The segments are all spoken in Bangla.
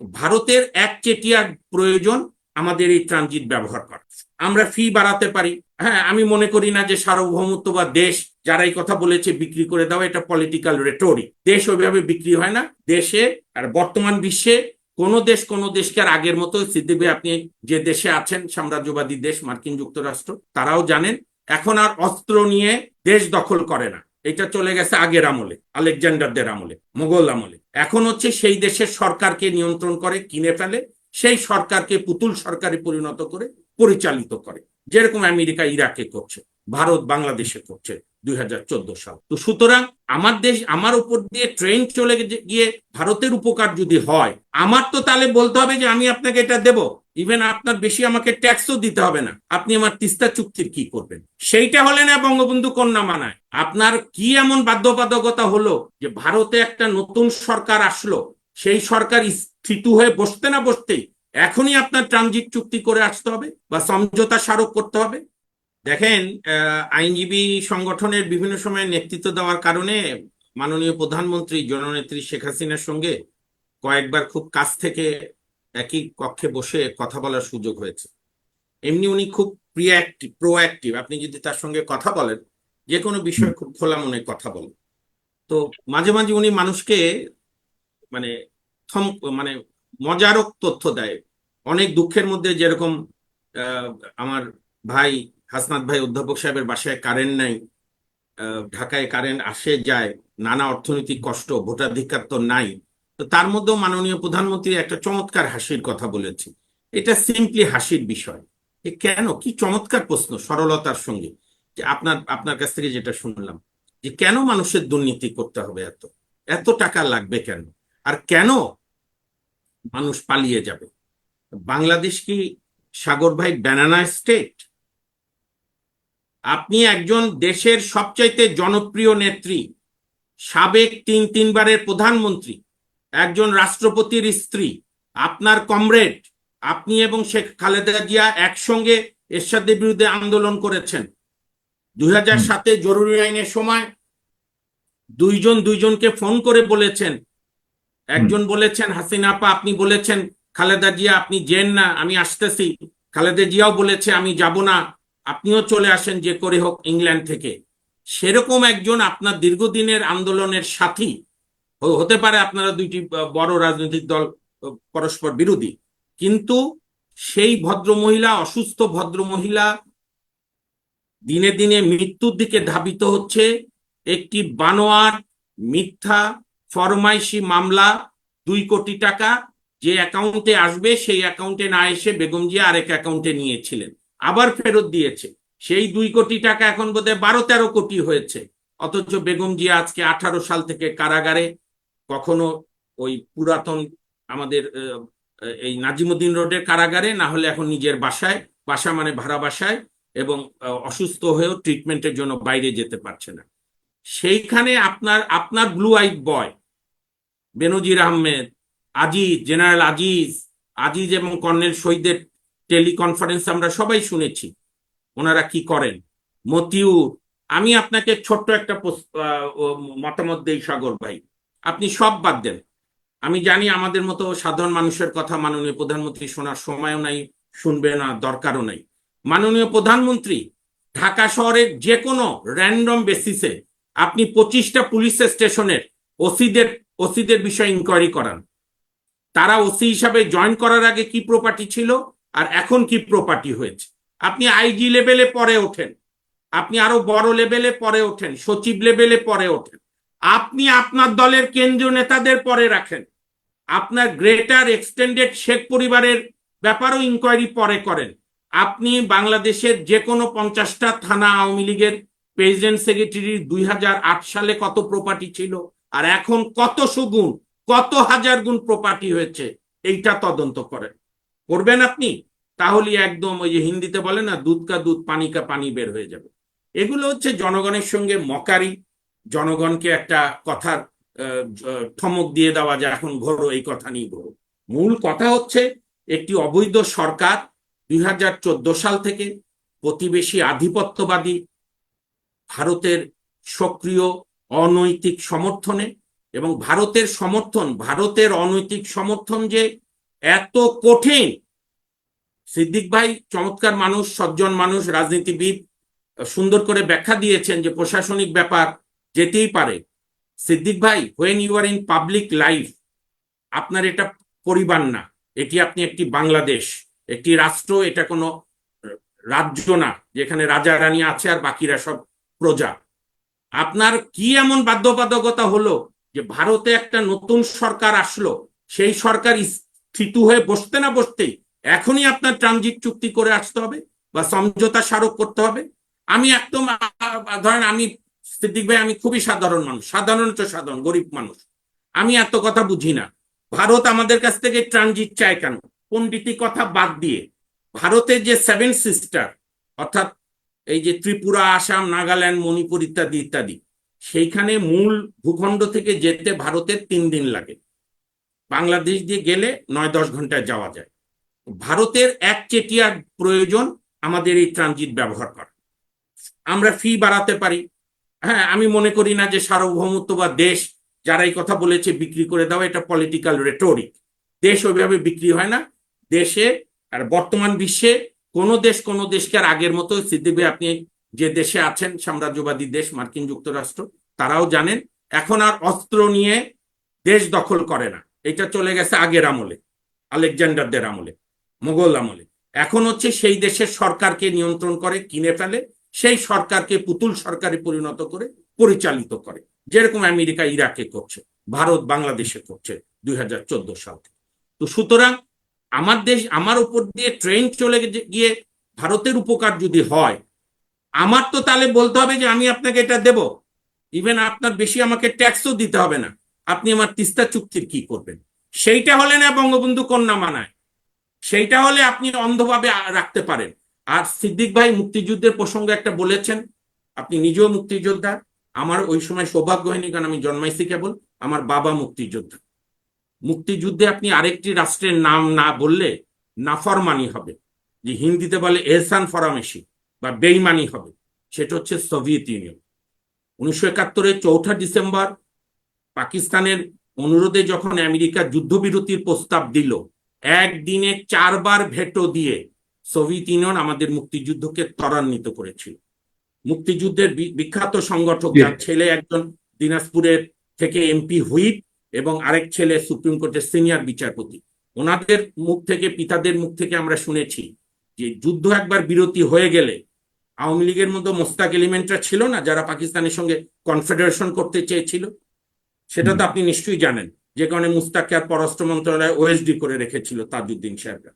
ভারতের এক চেটিয়ার প্রয়োজন আমাদের এই ট্রানজিট ব্যবহার করা। আমরা ফি বাড়াতে পারি। হ্যাঁ আমি মনে করি না যে সার্বভৌমত্ব বা দেশ, যারা এই কথা বলেছে, বিক্রি করে দেওয়া এটা পলিটিক্যাল রেটোরিক দেশ ওইভাবে বিক্রি হয় না। দেশে আর বর্তমান বিশ্বে কোন দেশ কোন দেশকে আর আগের মতো সিদ্দিবে আপনি যে দেশে আছেন, সাম্রাজ্যবাদী দেশ, মার্কিন যুক্তরাষ্ট্র, তারাও জানেন, এখন আর অস্ত্র নিয়ে দেশ দখল করে না। এটা চলে গেছে আগের আমলে, আলেকজান্ডারদের আমলে, মোগল আমলে। এখন হচ্ছে সেই দেশের সরকারকে নিয়ন্ত্রণ করে, কিনে ফেলে, সেই সরকারকে পুতুল সরকারে পরিণত করে, পরিচালিত করে। যেরকম আমেরিকা ইরাকে করছে, ভারত বাংলাদেশে করছে দুই হাজার চোদ্দ সাল। তো সুতরাং আমার দেশ, আমার উপর দিয়ে ট্রেন চলে গিয়ে ভারতের উপকার যদি হয়, আমার তো তাহলে বলতে হবে যে আমি আপনাকে এটা দেব। ইভেন আপনার বেশি আমাকে ট্যাক্সও দিতে হবে না। আপনি আমার তিস্তা চুক্তির কি করবেন? সেইটা হলে না বঙ্গবন্ধু কন্যা মানায়। আপনার কি এমন বাধ্যবাধকতা হলো যে ভারতে একটা নতুন সরকার আসলো? সেই সরকার স্থিতু হয়ে বসতে না বসতেই এখনই আপনার ট্রানজিট চুক্তি করে আসতে হবে বা সমঝোতা স্মারক করতে হবে? দেখেন আইনজীবী সংগঠনের বিভিন্ন সময় নেতৃত্ব দেওয়ার কারণে মাননীয় প্রধানমন্ত্রী জননেত্রী শেখ হাসিনার সঙ্গে কয়েকবার খুব কাছ থেকে একই কক্ষে বসে কথা বলার সুযোগ হয়েছে। এমনি উনি খুব প্রিয়াক্টিভ প্রোঅ্যাক্টিভ আপনি যদি তার সঙ্গে কথা বলেন যে কোনো বিষয়ে খুব খোলা মনে কথা বলেন। তো মাঝে মাঝে উনি মানুষকে মানে থম মানে মজারক তথ্য দেয়। অনেক দুঃখের মধ্যে যেরকম আমার ভাই, হাসনাত ভাই অধ্যাপক সাহেবের বাসায় কারেন্ট নাই ঢাকায় কারেন্ট আসে, যায়, নানা অর্থনৈতিক কষ্ট, ভোটাধিকার তো নাই তার মধ্যেও মাননীয় প্রধানমন্ত্রী একটা চমৎকার হাসির কথা বলেছে এটা সিম্পলি হাসির বিষয়। এ কেন? কি চমৎকার প্রশ্ন সরলতার সঙ্গে। যে আপনার আপনার কাছ থেকে যেটা শুনলাম, যে কেন মানুষের দুর্নীতি করতে হবে এত? এত টাকা লাগবে কেন? আর কেন মানুষ পালিয়ে যাবে? বাংলাদেশ কি সাগর ভাই ব্যানানা স্টেট আপনি একজন দেশের সবচাইতে জনপ্রিয় নেত্রী, সাবেক তিন তিনবারের প্রধানমন্ত্রী একজন রাষ্ট্রপতির স্ত্রী আপনার কমরেড আপনি এবং শেখ খালেদা জিয়া একসঙ্গে এরশাদের বিরুদ্ধে আন্দোলন করেছেন। দুই হাজার সাতে জরুরি আইনের সময় দুইজন দুইজনকে ফোন করে বলেছেন। একজন বলেছেন হাসিনা আপা আপনি বলেছেন খালেদা জিয়া আপনি জেন না আমি আসতেছি। খালেদা জিয়াও বলেছে আমি যাব না আপনিও চলে আসেন যে করে হোক ইংল্যান্ড থেকে। সেরকম একজন আপনার দীর্ঘদিনের আন্দোলনের সাথী হতে পারে আপনারা দুইটি বড় রাজনৈতিক দল পরস্পর বিরোধী। কিন্তু সেই ভদ্র মহিলা অসুস্থ ভদ্র মহিলা দিনে দিনে মৃত্যুর দিকে ধাবিত হচ্ছে একটি বানোয়ার মিথ্যা ফরমাইশি মামলা, দুই কোটি টাকা যে অ্যাকাউন্টে আসবে, সেই অ্যাকাউন্টে না এসে বেগম জিয়া আরেক অ্যাকাউন্টে নিয়েছিলেন। আবার ফেরত দিয়েছে। সেই দুই কোটি টাকা এখন বোধহয় বারো তেরো কোটি হয়েছে। অথচ বেগম জিয়া আজকে আঠারো সাল থেকে কারাগারে কখনো ওই পুরাতন আমাদের এই নাজিমুদ্দিন রোডের কারাগারে, না হলে এখন নিজের বাসায়, বাসা মানে ভাড়া বাসায়, এবং অসুস্থ হয়েও ট্রিটমেন্টের জন্য বাইরে যেতে পারছে না। সেইখানে আপনার আপনার blue eyed boy Benazir Ahmed, Aziz, general Aziz Aziz এবং কর্নেল শহীদের টেলিকনফারেন্স আমরা সবাই শুনেছি, ওনারা কি করেন? মতিউর, আমি আপনাকে ছোট্ট একটা মতামত দেই সাগর ভাই। আপনি সব বাদ দেন। আমি জানি আমাদের মতো সাধারণ মানুষের কথা মাননীয় প্রধানমন্ত্রী শোনার সময়ও নাই, শুনবে না, দরকারও নাই। মাননীয় প্রধানমন্ত্রী, ঢাকা শহরের যে কোনো র্যান্ডম বেসিসে আপনি পঁচিশটা পুলিশ স্টেশনের ওসিদের ওসিদের বিষয়ে ইনকোয়ারি করান। তারা ওসি হিসাবে জয়েন করার আগে কি প্রপার্টি ছিল আর এখন কি প্রপার্টি হয়েছে? আপনি আইজি লেভেলে পরে ওঠেন। আপনি আরও বড় লেভেলে পরে ওঠেন, সচিব লেভেলে পরে ওঠেন। আপনি আপনার দলের কেন্দ্রীয় নেতাদের পরে রাখেন। আপনার গ্রেটার এক্সটেন্ডেড শেখ পরিবারের ব্যাপারও ইনকোয়ারি পরে করেন। আপনি বাংলাদেশের যে কোনো পঞ্চাশটা থানা আওয়ামী লীগের প্রেসিডেন্ট সেক্রেটারি দুই হাজার আট সালে কত প্রপার্টি ছিল আর এখন কত সুগুণ, কত হাজার গুণ প্রপার্টি হয়েছে, এইটা তদন্ত করেন। করবেন আপনি? তাহলে একদম ওই যে হিন্দিতে বলে না, দুধ কা দুধ, পানি কা পানি বের হয়ে যাবে। এগুলো হচ্ছে জনগণের সঙ্গে মকারি জনগণকে একটা কথার থমক দিয়ে দেওয়া যায় এখন ঘোরো, এই কথা নিয়ে ঘোরো। মূল কথা হচ্ছে একটি অবৈধ সরকার দুই হাজার চোদ্দ সাল থেকে প্রতিবেশী আধিপত্যবাদী ভারতের সক্রিয় অনৈতিক সমর্থনে এবং ভারতের সমর্থন, ভারতের অনৈতিক সমর্থন যে এত কঠিন। সিদ্দিক ভাই চমৎকার মানুষ, সজ্জন মানুষ, রাজনীতিবিদ, সুন্দর করে ব্যাখ্যা দিয়েছেন যে প্রশাসনিক ব্যাপার যেতেই পারে। সিদ্দিক ভাই when you are in public life আপনার এটা পরিবার না। এটি আপনি একটি বাংলাদেশ, একটি রাষ্ট্র, এটা কোনো রাজ্য না, যেখানে রাজা রানী আছে আর বাকিরা সব প্রজা। আপনার কি এমন বাধ্যবাধকতা হলো যে ভারতে একটা নতুন সরকার আসলো? সেই সরকার স্থিতু হয়ে বসতে না বসতেই এখনই আপনার ট্রানজিট চুক্তি করে আসতে হবে বা সমঝোতা স্মারক করতে হবে? আমি একদম ধরেন আমি সিদ্দিক ভাই, আমি খুবই সাধারণ মানুষ। সাধারণত সাধারণ, গরিব মানুষ। আমি এত কথা বুঝি না। ভারত আমাদের কাছ থেকে ট্রানজিট চায় কেন? পণ্ডিতি কথা বাদ দিয়ে। ভারতের যে সেভেন সিস্টার, অর্থাৎ এই যে ত্রিপুরা, আসাম, নাগাল্যান্ড, মণিপুর ইত্যাদি ইত্যাদি, সেইখানে মূল ভূখণ্ড থেকে যেতে ভারতের তিন দিন লাগে। বাংলাদেশ দিয়ে গেলে নয় দশ ঘন্টায় যাওয়া যায়। ভারতের এক চেটিয়ার প্রয়োজন আমাদের এই ট্রানজিট ব্যবহার করা। আমরা ফি বাড়াতে পারি হ্যাঁ আমি মনে করি না যে সার্বভৌমত্ব বা দেশ যারা এই কথা বলেছে বিক্রি করে দেওয়া এটা পলিটিক্যাল রেটোরিক দেশ ওইভাবে বিক্রি হয় না। দেশে আর বর্তমান বিশ্বে কোনো দেশ কোনো দেশকে আর আগের মতো সিদ্দিক আপনি যে দেশে আছেন, সাম্রাজ্যবাদী দেশ, মার্কিন যুক্তরাষ্ট্র, তারাও জানেন, এখন আর অস্ত্র নিয়ে দেশ দখল করে না। এটা চলে গেছে আগের আমলে, আলেকজান্ডারদের আমলে, মোগল আমলে। এখন হচ্ছে সেই দেশের সরকারকে নিয়ন্ত্রণ করে, কিনে ফেলে সেই সরকারকে পুতুল সরকারে পরিণত করে, পরিচালিত করে। যেরকম আমেরিকা ইরাকে করছে, ভারত বাংলাদেশে করছে দুই হাজার সাল থেকে। তো সুতরাং আমার দেশ, আমার উপর দিয়ে ট্রেন চলে গিয়ে ভারতের উপকার যদি হয়, আমার তো তাহলে বলতে হবে যে আমি আপনাকে এটা দেব। ইভেন আপনার বেশি আমাকে ট্যাক্সও দিতে হবে না। আপনি আমার তিস্তা চুক্তির কি করবেন? সেইটা হলে না বঙ্গবন্ধু কন্যা মানায়। সেইটা হলে আপনি অন্ধভাবে রাখতে পারেন। আর সিদ্দিক ভাই মুক্তিযুদ্ধের প্রসঙ্গে একটা বলেছেন, আপনি নিজেও মুক্তিযোদ্ধা, আমার ওই সময় সৌভাগ্য হয়নি কারণ আমি জন্মাইছি কেবল, আমার বাবা মুক্তিযোদ্ধা। মুক্তিযুদ্ধে আপনি আরেকটি রাষ্ট্রের নাম না বললে নাফরমানি হবে, যে হিন্দিতে বলে এহসান ফরামেশি বা বেইমানি হবে, সেটা হচ্ছে সোভিয়েত ইউনিয়ন। উনিশশো একাত্তরের চৌঠা ডিসেম্বর পাকিস্তানের অনুরোধে যখন আমেরিকা যুদ্ধবিরতির প্রস্তাব দিল, একদিনে চারবার ভেটো দিয়ে সোভিয়েত ইউনিয়ন আমাদের মুক্তিযুদ্ধকে ত্বরান্বিত করেছিল। মুক্তিযুদ্ধের বিখ্যাত সংগঠক যার ছেলে একজন দিনাজপুরের থেকে এমপি হুইপ এবং আরেক ছেলে সুপ্রিম কোর্টের সিনিয়র বিচারপতি। ওনাদের মুখ থেকে পিতাদের মুখ থেকে আমরা শুনেছি যে যুদ্ধ একবার বিরতি হয়ে গেলে আওয়ামী লীগের মধ্যে মোস্তাক এলিমেন্টরা ছিল না যারা পাকিস্তানের সঙ্গে কনফেডারেশন করতে চেয়েছিল? সেটা তো আপনি নিশ্চয়ই জানেন। যে কারণে মুস্তাককে আর পররাষ্ট্র মন্ত্রণালয় ওএসডি করে রেখেছিল তাজউদ্দিন সাহেবরা।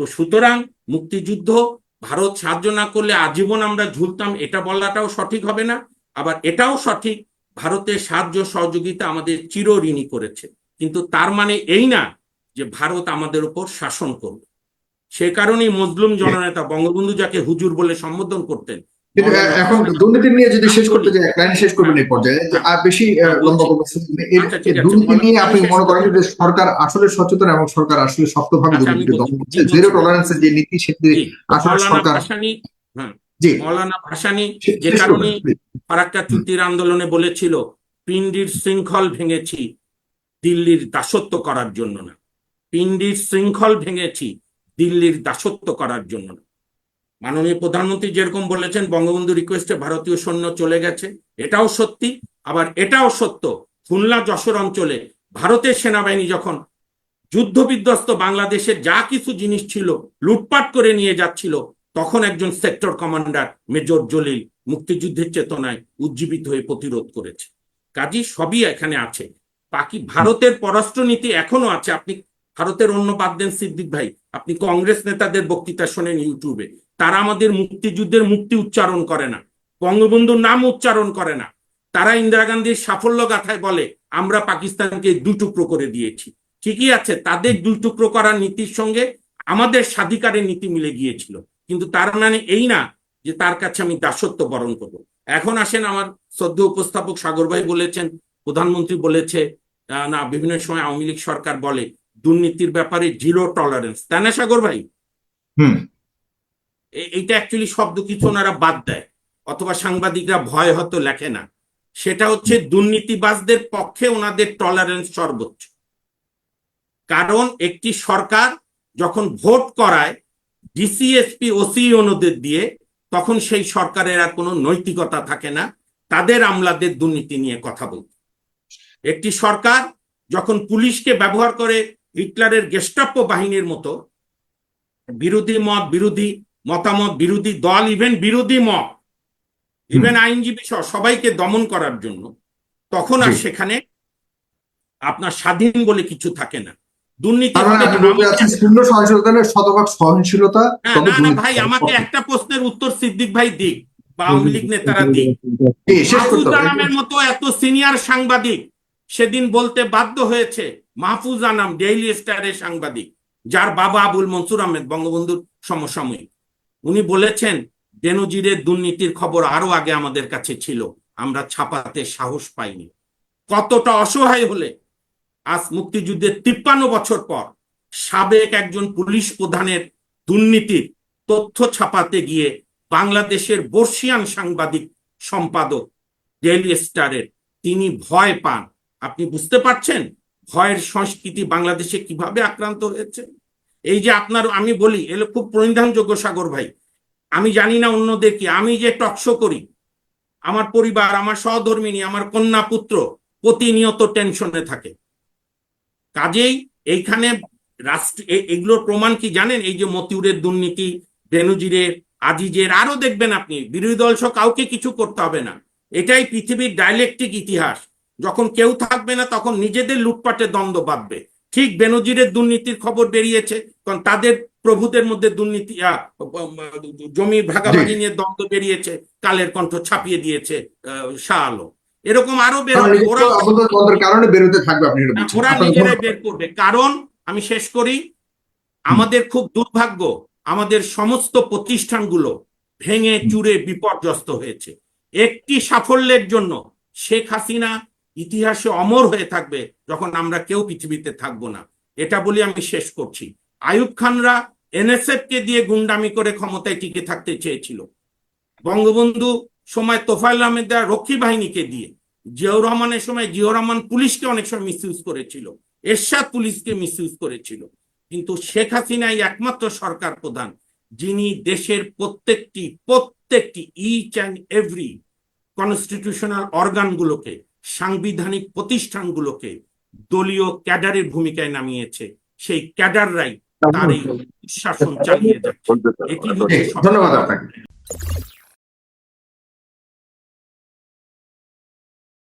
তো সুতরাং মুক্তিযুদ্ধ ভারত সাহায্য না করলে আজীবন আমরা ঝুলতাম, এটা বলাটাও সঠিক হবে না। আবার এটাও সঠিক, ভারতের সাহায্য সহযোগিতা আমাদের চির ঋণী করেছে। কিন্তু তার মানে এই না যে ভারত আমাদের উপর শাসন করবে। সে কারণেই মজলুম জননেতা বঙ্গবন্ধু যাকে হুজুর বলে সম্বোধন করতেন কিন্তু এখন দুর্নীতি নিয়ে যদি শেষ করতে যাই লাইনে শেষ করবেন এই পর্যায়ে আর বেশি লম্বা করব আচ্ছা, এর আছে। দুর্নীতি নিয়ে আপনি মনে করেন যে সরকার আসলে সচেতন এবং সরকার আসলে শক্তভাবে আচ্ছা, দুর্নীতি দমন করছে। জিরো টলারেন্সের যে নীতি সেটি আসলে সরকার জি। মৌলানা ভাসানী যে কারণে ফারাক্কা চুক্তির আন্দোলনে বলেছিল পিন্ডির শৃঙ্খল ভেঙেছি দিল্লির দাসত্ব করার জন্য না। পিন্ডির শৃঙ্খল ভেঙেছি দিল্লির দাসত্ব করার জন্য না। মাননীয় প্রধানমন্ত্রী যেরকম বলেছেন, বঙ্গবন্ধু রিকোয়েস্টে ভারতীয় সৈন্য চলে গেছে। এটাও সত্যি, আবার এটাও সত্য, খুলনা যশোর অঞ্চলে ভারতের সেনাবাহিনী যখন যুদ্ধ বিধ্বস্ত বাংলাদেশের যা কিছু জিনিস ছিল, লুটপাট করে নিয়ে যাচ্ছিল, তখন একজন সেক্টর কমান্ডার মেজর জলিল, মুক্তিযুদ্ধের চেতনায় উজ্জীবিত হয়ে প্রতিরোধ করেছে। কাজী সবই এখানে আছে। বাকি ভারতের পররাষ্ট্রনীতি এখনও আছে। আপনি ভারতের অন্য বাদ দেন সিদ্দিক ভাই। আপনি কংগ্রেস নেতাদের বক্তৃতা শোনেন ইউটিউবে। তারা আমাদের মুক্তিযুদ্ধের মুক্তি উচ্চারণ করে না। বঙ্গবন্ধুর নাম উচ্চারণ করে না। তারা ইন্দিরা গান্ধীর সাফল্য গাথায় বলে, আমরা পাকিস্তানকে দু টুকরো করে দিয়েছি। ঠিকই আছে, তাদের দুই টুকরো করার নীতির সঙ্গে আমাদের স্বাধিকারের নীতি মিলে গিয়েছিল। কিন্তু তার মানে এই না যে তার কাছে আমি দাসত্ব বরণ করব। এখন আসেন আমার সদ্য উপস্থাপক সাগর ভাই বলেছেন, প্রধানমন্ত্রী বলেছে না, বিভিন্ন সময় আওয়ামী লীগ সরকার বলে দুর্নীতির ব্যাপারে জিরো টলারেন্স তাই না সাগর ভাই হুম। এইটা অ্যাকচুয়ালি শব্দ কিছু ওনারা বাদ দেয় অথবা সাংবাদিকরা ভয় হয়তো লেখে না। সেটা হচ্ছে দুর্নীতিবাজদের পক্ষে ওনাদের টলারেন্স সর্বোচ্চ। কারণ একটি সরকার যখন ভোট করায় ডিসিএসপি ওসি অনুদের দিয়ে তখন সেই সরকারের আর কোনো নৈতিকতা থাকে না। তাদের আমলাদের দুর্নীতি নিয়ে কথা বলতে। একটি সরকার যখন পুলিশকে ব্যবহার করে হিটলারের গেস্টাপ্য বাহিনীর মতো বিরোধী মত বিরোধী মতামত বিরোধী দল ইভেন বিরোধী মত ইভেন আইনজীবী সহ সবাইকে দমন করার জন্য তখন আর সেখানে আপনার স্বাধীন বলে কিছু থাকে না। দুর্নীতি মানে সহনশীলতা না, না ভাই আমাকে একটা প্রশ্নের উত্তর সিদ্দিক ভাই দিক বা আওয়ামী লীগ নেতারা দিক। মাহফুজ হবে। মতো এত সিনিয়র সাংবাদিক সেদিন বলতে বাধ্য হয়েছে মাহফুজ আনাম ডেইলি স্টারের সাংবাদিক, যার বাবা আবুল মনসুর আহমেদ, বঙ্গবন্ধুর সমসাময়িক। উনি বলেছেন বেনজিরের দুর্নীতির খবর আরও আগে আমাদের কাছে ছিল, আমরা ছাপাতে সাহস পাইনি। কতটা অসহায় হলে আজ মুক্তিযুদ্ধের তিপ্পান্ন বছর পর সাবেক একজন পুলিশ প্রধানের দুর্নীতির তথ্য ছাপাতে গিয়ে বাংলাদেশের বর্ষিয়ান সাংবাদিক, সম্পাদক ডেইলি স্টারের তিনি ভয় পান। আপনি বুঝতে পারছেন? ভয়ের সংস্কৃতি বাংলাদেশে কীভাবে আক্রান্ত হয়েছে? এই যে আপনার, আমি বলি এলো খুব পরিধানযোগ্য সাগর ভাই। আমি জানি না অন্যদের কি। আমি যে টকশো করি, আমার পরিবার, আমার সহধর্মিনী, আমার কন্যা পুত্র প্রতিনিয়ত টেনশনে থাকে। কাজেই এইখানে রাষ্ট্র এগুলোর প্রমাণ কি জানেন? এই যে মতিউরের দুর্নীতি, বেনজিরের, আজিজের আরও দেখবেন আপনি, বিরোধী দল সহ কাউকে কিছু করতে হবে না। এটাই পৃথিবীর ডাইলেকটিক ইতিহাস। যখন কেউ থাকবে না তখন নিজেদের লুটপাটে দ্বন্দ্ব বাঁধবে। ঠিক বেনজিরের দুর্নীতির খবর বেরিয়েছে কারণ তাদের প্রভুদের মধ্যে দুর্নীতি জমি ভাগাভাগি নিয়ে দ্বন্দ্ব বেরিয়েছে কালের কণ্ঠ ছাপিয়ে দিয়েছে শাহ আলো এরকম আরও কারণ বেরোবে ওরা কারণে বেরোতে থাকবে আপনি ওরা নিজেরাই বের করবে। কারণ আমি শেষ করি আমাদের খুব দুর্ভাগ্য আমাদের সমস্ত প্রতিষ্ঠানগুলো ভেঙে চুরে বিপর্যস্ত হয়েছে। একটি সাফল্যের জন্য শেখ হাসিনা ইতিহাসে অমর হয়ে থাকবে যখন আমরা কেউ পৃথিবীতে থাকব না। এটা বলি আমি শেষ করছি। আয়ুব খানরা এনএসএফ কে দিয়ে গুন্ডামি করে ক্ষমতায় টিকে থাকতে চেয়েছিল। বঙ্গবন্ধু সময় তোফাইল আহমেদ রক্ষী বাহিনীকে দিয়ে, জিয়াউর রহমানের সময় জিয়াউর রহমান পুলিশকে অনেক সময় মিসইউজ করেছিল, এরশাদ পুলিশকে মিসইউজ করেছিল। কিন্তু শেখ হাসিনাই একমাত্র সরকার প্রধান, যিনি দেশের প্রত্যেকটি প্রত্যেকটি ইচ অ্যান্ড এভরি কনস্টিটিউশনাল অর্গানগুলোকে সাংবিধানিক প্রতিষ্ঠানগুলোকে দলীয় ক্যাডারের ভূমিকায় নামিয়েছে। সেই ক্যাডাররাই তার এই শাসন চালিয়ে যাচ্ছে। এটি হচ্ছে ধন্যবাদ আপনাকে।